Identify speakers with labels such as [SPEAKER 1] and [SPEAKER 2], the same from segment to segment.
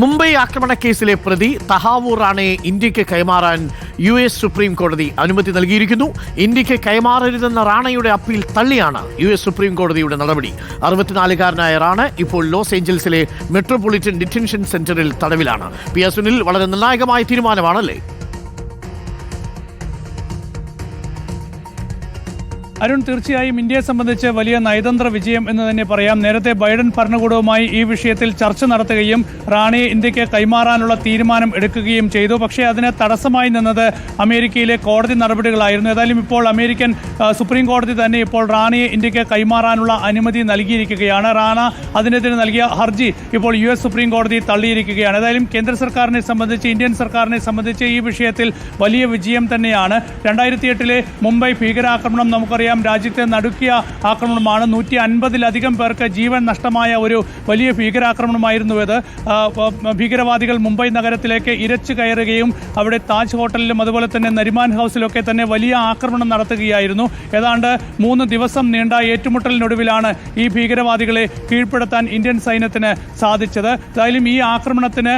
[SPEAKER 1] മുംബൈ ആക്രമണ കേസിലെ പ്രതി തഹാവൂർ റാണയെ ഇന്ത്യയ്ക്ക് കൈമാറാൻ യു എസ് സുപ്രീം കോടതി അനുമതി നൽകിയിരിക്കുന്നു. ഇന്ത്യയ്ക്ക് കൈമാറരുതെന്ന റാണയുടെ അപ്പീൽ തള്ളിയാണ് യു എസ് സുപ്രീം കോടതിയുടെ നടപടി. അറുപത്തിനാലുകാരനായ റാണ ഇപ്പോൾ ലോസ് ഏഞ്ചൽസിലെ മെട്രോപൊളിറ്റൻ ഡിറ്റൻഷൻ സെന്ററിൽ തടവിലാണ്. പി എസ് സുനിൽ വളരെ നിർണായകമായ തീരുമാനമാണല്ലേ?
[SPEAKER 2] അരുൺ തീർച്ചയായും ഇന്ത്യയെ സംബന്ധിച്ച് വലിയ നയതന്ത്ര വിജയം എന്ന് തന്നെ പറയാം. നേരത്തെ ബൈഡൻ ഭരണകൂടവുമായി ഈ വിഷയത്തിൽ ചർച്ച നടത്തുകയും റാണിയെ ഇന്ത്യയ്ക്ക് കൈമാറാനുള്ള തീരുമാനം എടുക്കുകയും ചെയ്തു. പക്ഷേ അതിന് തടസ്സമായി നിന്നത് അമേരിക്കയിലെ കോടതി നടപടികളായിരുന്നു. ഏതായാലും ഇപ്പോൾ അമേരിക്കൻ സുപ്രീം കോടതി തന്നെ ഇപ്പോൾ റാണിയെ ഇന്ത്യയ്ക്ക് കൈമാറാനുള്ള അനുമതി നൽകിയിരിക്കുകയാണ്. റാണ അതിനെതിരെ നൽകിയ ഹർജി ഇപ്പോൾ യു എസ് സുപ്രീം കോടതി തള്ളിയിരിക്കുകയാണ്. ഏതായാലും കേന്ദ്ര സർക്കാരിനെ സംബന്ധിച്ച് ഇന്ത്യൻ സർക്കാരിനെ സംബന്ധിച്ച് ഈ വിഷയത്തിൽ വലിയ വിജയം തന്നെയാണ്. രണ്ടായിരത്തി എട്ടിലെ മുംബൈ ഭീകരാക്രമണം നമുക്കറിയാം. രാജ്യത്തെ നടുക്കിയ ആക്രമണമാണ്. നൂറ്റി അൻപതിലധികം പേർക്ക് ജീവൻ നഷ്ടമായ ഒരു വലിയ ഭീകരാക്രമണമായിരുന്നു ഇത്. ഭീകരവാദികൾ മുംബൈ നഗരത്തിലേക്ക് ഇരച്ചു കയറുകയും അവിടെ താജ് ഹോട്ടലിലും അതുപോലെ തന്നെ നരിമാൻ ഹൗസിലൊക്കെ തന്നെ വലിയ ആക്രമണം നടത്തുകയായിരുന്നു. ഏതാണ്ട് മൂന്ന് ദിവസം നീണ്ട ഏറ്റുമുട്ടലിനൊടുവിലാണ് ഈ ഭീകരവാദികളെ കീഴ്പ്പെടുത്താൻ ഇന്ത്യൻ സൈന്യത്തിന് സാധിച്ചത്. ഏതായാലും ഈ ആക്രമണത്തിന്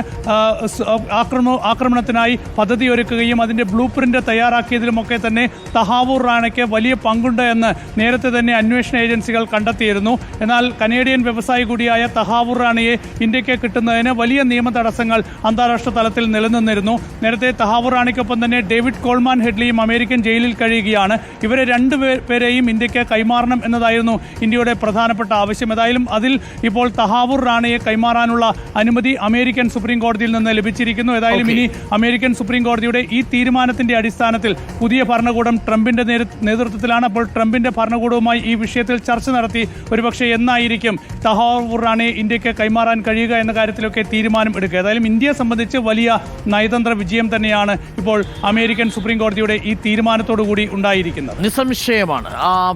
[SPEAKER 2] ആക്രമ ആക്രമണത്തിനായി പദ്ധതി ഒരുക്കുകയും അതിന്റെ ബ്ലൂ പ്രിന്റ് തയ്യാറാക്കിയതിലുമൊക്കെ തന്നെ തഹാവൂർ റാണയ്ക്ക് വലിയ പങ്കുണ്ട് എന്ന് നേരത്തെ തന്നെ അന്വേഷണ ഏജൻസികൾ കണ്ടെത്തിയിരുന്നു. എന്നാൽ കനേഡിയൻ വ്യവസായി കൂടിയായ തഹാവൂർ റാണിയെ ഇന്ത്യയ്ക്ക് കിട്ടുന്നതിന് വലിയ നിയമ തടസ്സങ്ങൾ അന്താരാഷ്ട്ര തലത്തിൽ നിലനിന്നിരുന്നു. നേരത്തെ തഹാവൂർ റാണിക്കൊപ്പം തന്നെ ഡേവിഡ് കോൾമാൻ ഹെഡ്ലിയും അമേരിക്കൻ ജയിലിൽ കഴിയുകയാണ്. ഇവരെ രണ്ടു പേ- പേരെയും ഇന്ത്യയ്ക്ക് കൈമാറണം എന്നതായിരുന്നു ഇന്ത്യയുടെ പ്രധാനപ്പെട്ട ആവശ്യം. ഏതായാലും അതിൽ ഇപ്പോൾ തഹാവൂർ റാണിയെ കൈമാറാനുള്ള അനുമതി അമേരിക്കൻ സുപ്രീം കോടതിയിൽ നിന്ന് ലഭിച്ചിരിക്കുന്നു. ഏതായാലും ഇനി അമേരിക്കൻ സുപ്രീം കോടതിയുടെ ഈ തീരുമാനത്തിന്റെ അടിസ്ഥാനത്തിൽ പുതിയ ഭരണകൂടം ട്രംപിന്റെ നേതൃത്വത്തിലാണ്. അപ്പോൾ ട്രംപിന്റെ ഭരണകൂടവുമായി ഈ വിഷയത്തിൽ ചർച്ച നടത്തി. ഒരുപക്ഷെ എന്നായിരിക്കും തഹാവൂർ റാണയെ ഇന്ത്യയ്ക്ക് കൈമാറാൻ കഴിയുക എന്ന കാര്യത്തിലൊക്കെ തീരുമാനം എടുക്കുക. ഏതായാലും ഇന്ത്യയെ സംബന്ധിച്ച് വലിയ നയതന്ത്ര വിജയം തന്നെയാണ് ഇപ്പോൾ അമേരിക്കൻ സുപ്രീം കോടതിയുടെ ഈ തീരുമാനത്തോടു കൂടി ഉണ്ടായിരിക്കുന്നത്.
[SPEAKER 1] നിസ്സംശയമാണ്.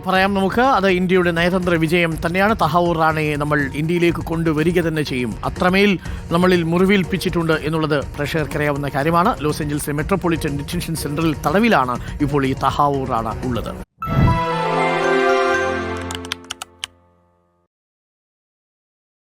[SPEAKER 1] പറയാം നമുക്ക്. അത് ഇന്ത്യയുടെ നയതന്ത്ര വിജയം തന്നെയാണ്. തഹാവൂർ റാണയെ നമ്മൾ ഇന്ത്യയിലേക്ക് കൊണ്ടുവരിക തന്നെ ചെയ്യും. അത്രമേൽ നമ്മളിൽ മുറിവേൽപ്പിച്ചിട്ടുണ്ട് എന്നുള്ളത് പ്രേക്ഷകർക്കറിയാവുന്ന കാര്യമാണ്. ലോസ് ഏഞ്ചൽസിലെ മെട്രോപൊളിറ്റൻ ഡിറ്റൻഷൻ സെന്ററിൽ തടവിലാണ് ഇപ്പോൾ ഈ തഹാവൂർ റാണ ഉള്ളത്.